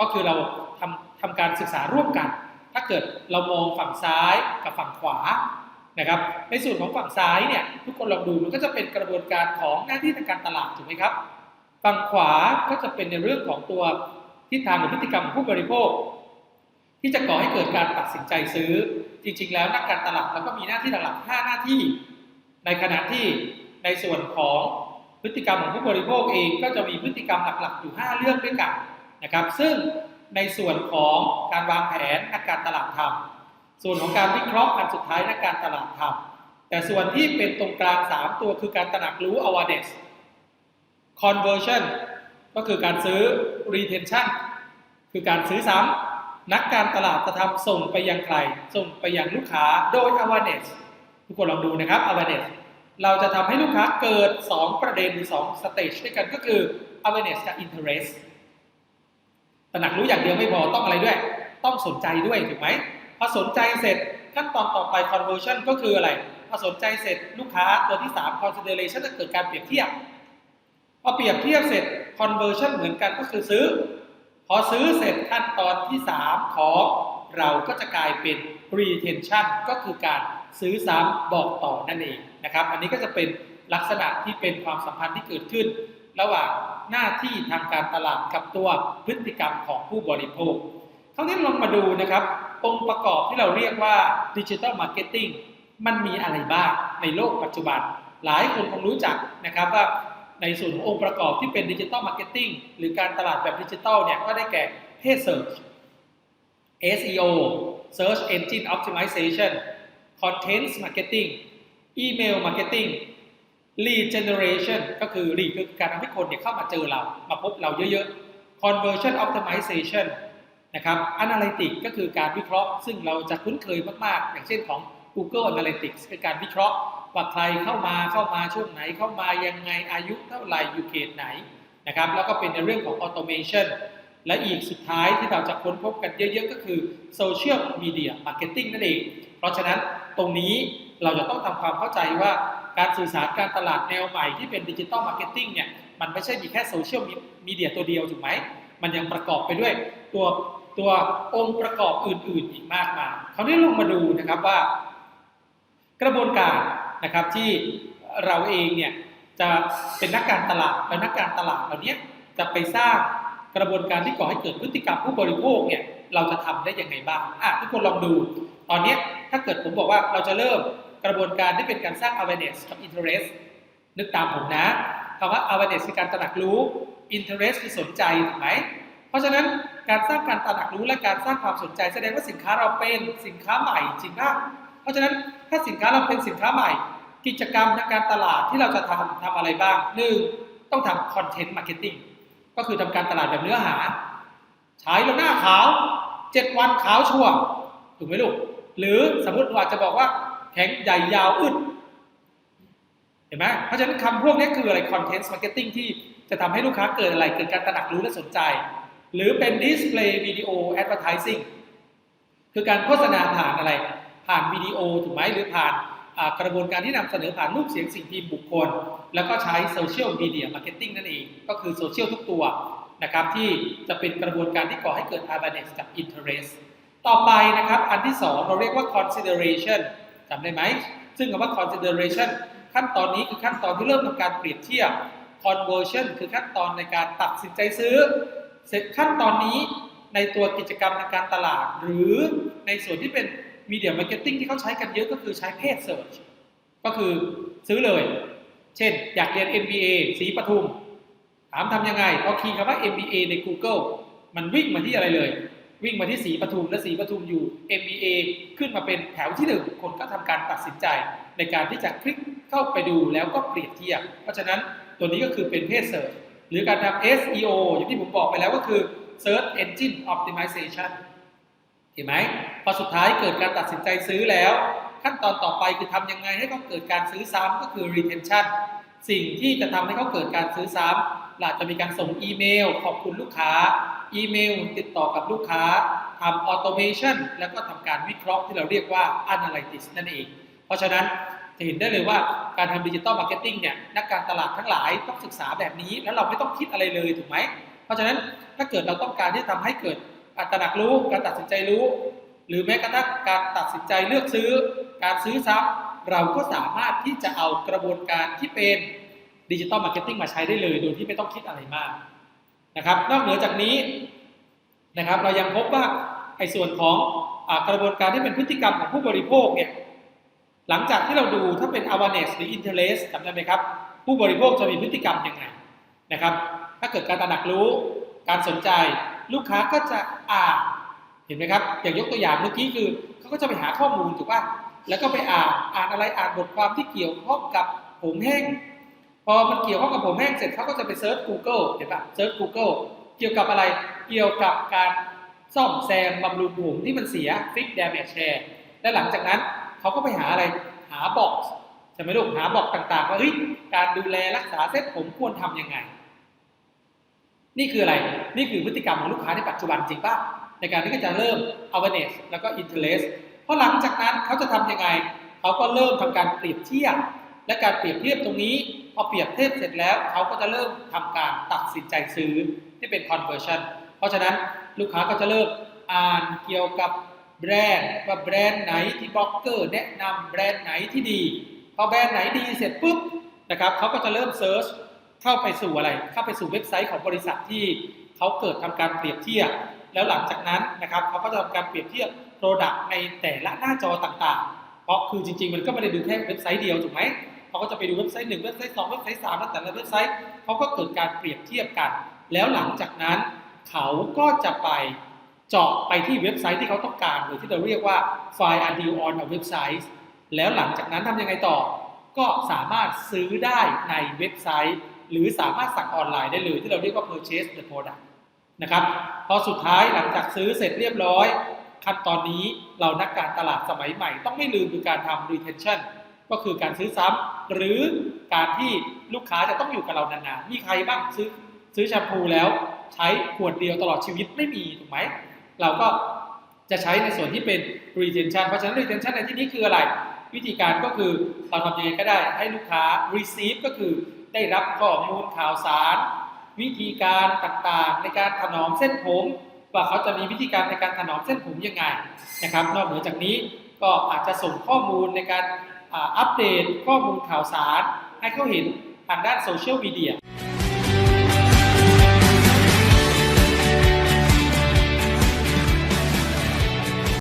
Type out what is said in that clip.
ก็คือเราทำทำการศึกษาร่วมกัน ถ้าเกิดเรามองฝั่งซ้ายกับฝั่งขวานะครับ ในส่วนของฝั่งซ้ายเนี่ยทุกคนลองดูมันก็จะเป็นกระบวนการของหน้าที่ทางการตลาดถูกไหมครับ ฝั่งขวาก็จะเป็นในเรื่องของตัวทิศทางหรือพฤติกรรมของผู้บริโภค ที่จะก่อให้เกิดการตัดสินใจซื้อ จริง ๆ แล้วนักการตลาดเราก็มีหน้าที่หลักๆ5หน้าที่ ในขณะที่ในส่วนของพฤติกรรมของผู้บริโภคเองก็จะมีพฤติกรรมหลักๆ อยู่ 5 เรื่องด้วยกัน นะครับ ซึ่งในส่วนของการวางแผนนักการตลาดทำส่วนของการวิเคราะห์อันสุดท้ายนักการตลาดทำแต่ส่วนที่เป็นตรงกลาง 3 ตัวคือการตระหนักรู้ awareness conversion ก็คือการซื้อ retention คือการซื้อซ้ำนักการตลาดจะทำส่งไปยังใคร ส่งไปยังลูกค้าโดย awareness ทุกคนลองดูนะครับ awareness เราจะทำให้ลูกค้าเกิด 2 ประเด็นหรือ2 stage ด้วยกันก็คือ awareness กับ interest ตระหนักรู้อย่างเดียวไม่พอต้องอะไรด้วย ต้องสนใจด้วยถูกไหมพอสนใจเสร็จขั้นตอนต่อไป conversion ก็คืออะไรพอสนใจเสร็จลูกค้าตัวที่ 3 consideration จะเกิดการเปรียบเทียบพอเปรียบเทียบเสร็จ conversion เหมือนกันก็คือซื้อ พอซื้อเสร็จขั้นตอนที่ 3 ของเราก็จะกลายเป็น retention ก็คือการซื้อซ้ำบอกต่อนั่นเองนะครับ อันนี้ก็จะเป็นลักษณะที่เป็นความสัมพันธ์ที่เกิดขึ้น ระหว่าง หน้าที่ทางการตลาดกับตัวพฤติกรรมของผู้บริโภคคราวนี้ลองมาดูนะครับองค์ประกอบที่เราเรียกว่าดิจิ t a ลมาร์เก็ตติ้งมันมีอะไรบ้างในโลกปัจจุบัน หลายคนคงรู้จักนะครับว่าในส่วนขององค์ประกอบที่เป็นดิจิ t a ลมาร์เก็ตติ้งหรือการตลาดแบบดิจิ t a ลเนี่ยก็ได้แก่ Paid Search SEO Search Engine Optimization Content Marketing Email Marketing Lead Generation ก็คือ Lead คือการทำให้คนเนี่ยเข้ามาเจอเรา มาพบเราเยอะๆ Conversion Optimization นะครับ Analytic ก็คือการวิเคราะห์ ซึ่งเราจะคุ้นเคยมากๆ อย่างเช่นของ Google Analytics เป็นการวิเคราะห์ว่าใครเข้ามาเข้ามาช่วงไหนเข้ามายังไงอายุเท่าไหร่อยู่เขตไหนนะครับแล้วก็เป็นในเรื่องของ Automation และอีกสุดท้ายที่เราจะค้นพบกันเยอะ ๆ ก็คือ Social Media Marketing นั่นเอง เพราะฉะนั้นตรงนี้เราจะต้องทำความเข้าใจว่า การสื่อสารการตลาดแนวใหม่ที่เป็นดิจิ t a ลมาร์เก็ตติ้งเนี่ยมันไม่ใช่มีแค่โซเชียลมีเดียตัวเดียวถูกไหม มันยังประกอบไปด้วยตัวตัวองค์ประกอบอื่นๆอีกมากมายเขาได้ลงมาดูนะครับว่า กระบวนการนะครับที่เราเองเนี่ยจะเป็นนักการตลาดและนักการตลาดเหล่านี้จะไปสร้างกระบวนการที่ก่อให้เกิดพฤติกรรมผู้บริโภคเนี่ยเราจะทำได้ยังไงบ้างอะทุกคนลองดู ตอนนี้ถ้าเกิดผมบอกว่าเราจะเริ่ม กระบวนการที่เป็นการสร้าง awareness กับ interest นึกตามผมนะคำว่า awareness คือการตระหนักรู้ interest คือสนใจถูกไหมเพราะฉะนั้นการสร้างการตระหนักรู้และการสร้างความสนใจ แสดงว่าสินค้าเราเป็นสินค้าใหม่จริงป่ะเพราะฉะนั้นถ้าสินค้าเราเป็นสินค้าใหม่ กิจกรรมทางการตลาดที่เราจะทำทำอะไรบ้างหนึ่งต้องทำ content marketing ก็คือทำการตลาดแบบเนื้อหาฉายลงหน้าขาวเจ็ดวันขาวชัวร์ถูกไหมลูกหรือสมมติว่าจะบอกว่า ข็งใหญ่ยาวอึดเห็นไหมเพราะฉะนั้นคำพวกนี้คืออะไร content marketing ที่จะทำให้ลูกค้าเกิดอะไรเกิดการตระหนักรู้และสนใจ หรือเป็น display video advertising คือการโฆษณาผ่านอะไร ผ่านวิดีโอถูกไหมหรือผ่านกระบวนการที่นำเสนอผ่านรูปเสียงสิ่งพิมพ์บุคคล แล้วก็ใช้โซเชียลมีเดียมาร์เก็ตติ้งนั่นเอง ก็คือโซเชียลทุกตัวนะครับที่จะเป็นกระบวนการที่ก่อให้เกิด awareness กับ interest ต่อไปนะครับ อันที่ 2 เราเรียกว่า consideration จำได้ไหม ซึ่งคำว่า consideration ขั้นตอนนี้คือขั้นตอนที่เริ่มทำการเปรียบเทียบ conversion คือขั้นตอนในการตัดสินใจซื้อ เสร็จขั้นตอนนี้ในตัวกิจกรรมทางการตลาด หรือในส่วนที่เป็นมีเดียมาร์เก็ตติ้งที่เขาใช้กันเยอะก็คือใช้เพจเซิร์ชก็คือซื้อเลย เช่น อยากเรียน MBA สีปทุม ถามทำยังไงพอคีย์คำว่า MBA ใน Google มันวิ่งมาที่อะไรเลย วิ่งมาที่สีปทุมและสีปทุมอยู่ MBA ขึ้นมาเป็นแถวที่หนึ่งคนก็ทำการตัดสินใจ ในการที่จะคลิกเข้าไปดูแล้วก็เปรียบเทียบ เพราะฉะนั้นตัวนี้ก็คือเป็นเพจเซิร์ชหรือการทำ SEO อย่างที่ผมบอกไปแล้วก็คือ Search Engine Optimization เห็นไหมพอสุดท้ายเกิดการตัดสินใจซื้อแล้ว ขั้นตอนต่อไปคือทำยังไงให้เขาเกิดการซื้อซ้ำก็คือ retention สิ่งที่จะทำให้เขาเกิดการซื้อซ้ำอาจจะมีการส่งอีเมล ขอบคุณลูกค้า อีเมลติดต่อกับลูกค้าทำ automation แล้วก็ทำการวิเคราะห์ที่เราเรียกว่า analytics นั่นเอง เพราะฉะนั้นจะเห็นได้เลยว่าการทำดิจิตอลมาร์เก็ตติ้งเนี่ยนักการตลาดทั้งหลายต้องศึกษาแบบนี้ แล้วเราไม่ต้องคิดอะไรเลยถูกไหม เพราะฉะนั้นถ้าเกิดเราต้องการที่จะทำให้เกิดการตระหนักรู้การตัดสินใจรู้ หรือแม้กระทั่งการตัดสินใจเลือกซื้อ การซื้อซ้ำเราก็สามารถที่จะเอากระบวนการที่เป็นดิจิ t a ลมาร์เก็ตติ้งมาใช้ได้เลย โดยที่ไม่ต้องคิดอะไรมาก นะครับ นอกเหนือจากนี้นะครับ เรายังพบว่าไอ้ส่วนของอกระบวนการที่เป็นพฤติกรรมของผู้บริโภคเนี่ยหลังจากที่เราดูถ้าเป็น awareness หรือ interest จำได้ไหมครับ ผู้บริโภคจะมีพฤติกรรมยังไงนะครับ ถ้าเกิดการตระหนักรู้การสนใจลูกค้าก็จะอ่านเห็นไหมครับ อย่างยกตัวอย่างเมื่อกี้คือเขาก็จะไปหาข้อมูลถูกป่ะแล้วก็ไปอ่านอ่านอะไรอ่านบทความที่เกี่ยวข้องกับผมแห้ง พอมันเกี่ยวข้องกับผมแห้งเสร็จเขาก็จะไปเซิร์ช Google เห็นป่ะเซิร์ช Google เกี่ยวกับอะไร เกี่ยวกับการซ่อมแซมบำรุงผมที่มันเสีย fix damage repair และหลังจากนั้นเขาก็ไปหาอะไรหาบอกใช่ไหมลูกหาบอกต่างๆ ว่าเฮ้ยการดูแลรักษาเส้นผมควรทำยังไง นี่คืออะไร นี่คือพฤติกรรมของลูกค้าในปัจจุบันจริงป่ะในการที่จะเริ่ม awareness แล้วก็ interest เพราะหลังจากนั้นเขาจะทำยังไง เขาก็เริ่มทำการเปรียบเทียบ และการเปรียบเทียบตรงนี้ พอเปรียบเทียบเสร็จแล้วเขาก็จะเริ่มทำการตัดสินใจซื้อที่เป็น conversion เพราะฉะนั้นลูกค้าก็จะเริ่มอ่านเกี่ยวกับแบรนด์ว่าแบรนด์ไหนที่บล็อกเกอร์แนะนำแบรนด์ไหนที่ดีพอแบรนด์ไหนดีเสร็จปุ๊บนะครับเขาก็จะเริ่มเซิร์ชเข้าไปสู่อะไร เข้าไปสู่เว็บไซต์ของบริษัทที่เขาเกิดทำการเปรียบเทียบ แล้วหลังจากนั้นนะครับเขาก็จะทำการเปรียบเทียบ Product ในแต่ละหน้าจอต่างๆ เพราะคือจริงๆ มันก็ไม่ได้ดูแค่เว็บไซต์เดียวถูกไหม เขาก็จะไปดูเว็บไซต์หนึ่งเว็บไซต์สองเว็บไซต์สามแล้วแต่ละเว็บไซต์เขาก็เกิดการเปรียบเทียบกัน แล้วหลังจากนั้นเขาก็จะไปเจาะไปที่เว็บไซต์ที่เขาต้องการหรือที่เราเรียกว่า Find a deal on a website แล้วหลังจากนั้นทำยังไงต่อ ก็สามารถซื้อได้ในเว็บไซต์ หรือสามารถสั่งออนไลน์ได้เลย ที่เราเรียกว่า purchase the product นะครับพอสุดท้ายหลังจากซื้อเสร็จเรียบร้อย ขั้นตอนนี้เรานักการตลาดสมัยใหม่ ต้องไม่ลืมคือการทำ retention ก็คือการซื้อซ้ำหรือการที่ลูกค้าจะต้องอยู่กับเรานานๆ มีใครบ้างซื้อซื้อแชมพูแล้วใช้ขวดเดียวตลอดชีวิตไม่มีถูกไหม เราก็จะใช้ในส่วนที่เป็น retention เพราะฉะนั้น retention ในที่นี้คืออะไร วิธีการก็คือเราทำยังไงก็ได้ให้ลูกค้า receive ก็คือได้รับข้อมูลข่าวสาร วิธีการต่างๆ ในการถนอมเส้นผม ว่าเขาจะมีวิธีการในการถนอมเส้นผมยังไงนะครับ นอกเหนือจากนี้ก็อาจจะส่งข้อมูลในการ อัปเดตข้อมูลข่าวสาร ให้เขาเห็นทางด้านโซเชียลมีเดีย